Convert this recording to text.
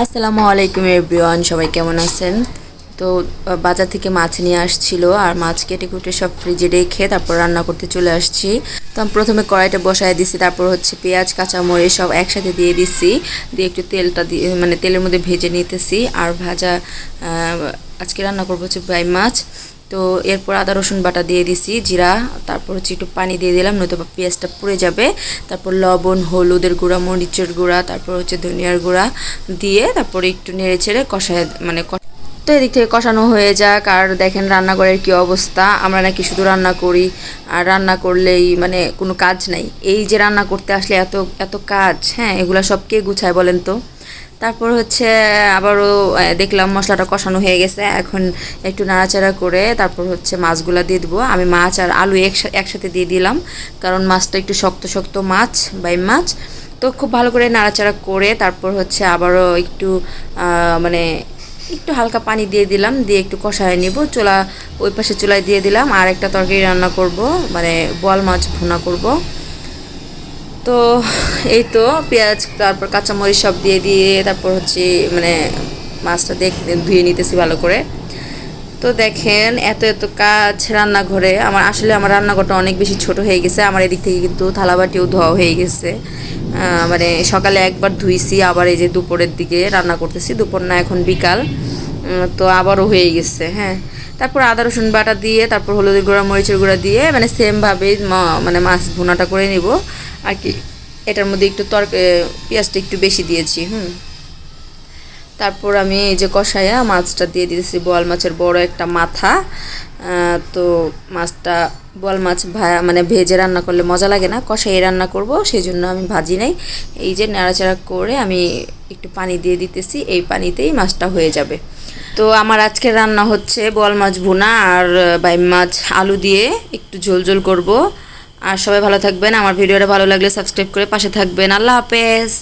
আসসালামু আলাইকুম এভরিওয়ান, সবাই কেমন আছেন? তো বাজার থেকে মাছ নিয়ে আসছিল, আর মাছ কেটে কুটে সব ফ্রিজে রেখে তারপর রান্না করতে চলে আসছি। তো আমি প্রথমে কড়াইটা বসায় দিছি, তারপর হচ্ছে পেঁয়াজ, কাঁচামরিচ সব একসাথে দিয়ে দিছি। দিয়ে একটু তেলটা দিয়ে মানে তেলের মধ্যে ভেজে নিতেছি, আর ভাজা আজকে রান্না করব হচ্ছে ভাই মাছ। তো এরপর আদা, রসুন বাটা দিয়ে দিছি, জিরা, তারপর হচ্ছে একটু পানি দিয়ে দিলাম, নয়তো পেঁয়াজটা পুড়ে যাবে। তারপর লবণ, হলুদের গুঁড়া, মরিচের গুঁড়া, তারপর হচ্ছে ধনিয়ার গুঁড়া দিয়ে তারপর একটু নেড়ে ছেড়ে কষায় মানে তো এদিক থেকে কষানো হয়ে যাক। আর দেখেন রান্নাঘরের কি অবস্থা। আমরা নাকি শুধু রান্না করি, আর রান্না করলেই মানে কোনো কাজ নাই। এই যে রান্না করতে আসলে এত এত কাজ হ্যাঁ এগুলা সব কে গুছায় বলেন তো? তারপর হচ্ছে, আবারও দেখলাম মশলাটা কষানো হয়ে গেছে। এখন একটু নাড়াচাড়া করে তারপর হচ্ছে মাছগুলা দিয়ে দেবো। আমি মাছ আর আলু একসা- একসাথে দিয়ে দিলাম, কারণ মাছটা একটু শক্ত শক্ত মাছ বাই মাছ। তো খুব ভালো করে নাড়াচাড়া করে তারপর হচ্ছে আবারও একটু মানে একটু হালকা পানি দিয়ে দিলাম, দিয়ে একটু কষায় নিব। চুলা, ওই পাশে চুলায় দিয়ে দিলাম। আর একটা তরকারি রান্না করব মানে বোয়াল মাছ ভুনা করব। তো এই তো পেঁয়াজ, তারপর কাঁচামরিচ সব দিয়ে দিয়ে তারপর হচ্ছে মানে মাছটা দেখ, ধুয়ে নিতেছি ভালো করে। তো দেখেন এত এত কাজ রান্নাঘরে। আমার আসলে আমার রান্নাঘরটা অনেক বেশি ছোট হয়ে গেছে। আমার এদিক থেকে কিন্তু থালাবাটিও ধোয়া হয়ে গেছে। মানে সকালে একবার ধুইছি, আবার এই যে দুপুরের দিকে রান্না করতেছি। দুপুর না, এখন বিকাল। তো আবারও হয়ে গেছে হ্যাঁ। তারপর আদা, রসুন বাটা দিয়ে, তারপর হলুদের গুঁড়া, মরিচের গুঁড়া দিয়ে মানে সেমভাবে মানে মাছ ভুনাটা করে নিব। আর কি, এটার মধ্যে একটু তরক পেঁয়াজটা একটু বেশি দিয়েছি, হুম। তারপর আমি এই যে কষাইয়া মাছটা দিয়ে দিয়েছি বোয়াল মাছের বড় একটা মাথা। তো মাছটা, বোয়াল মাছ ভা মানে ভেজে রান্না করলে মজা লাগে না কষাই রান্না করব সেই জন্য আমি ভাজি নাই। এই যে নাড়াচাড়া করে আমি একটু পানি দিয়ে দিতেছি, এই পানিতেই মাছটা হয়ে যাবে। তো আমার আজকের রান্না হচ্ছে বোয়াল মাছ ভুনা আর, বাই মাছ আলু দিয়ে একটু ঝোল ঝোল করব। আর সবাই ভালো থাকবেন। আমার ভিডিওটা ভালো লাগলে সাবস্ক্রাইব করে পাশে থাকবেন। আল্লাহ হাফেজ।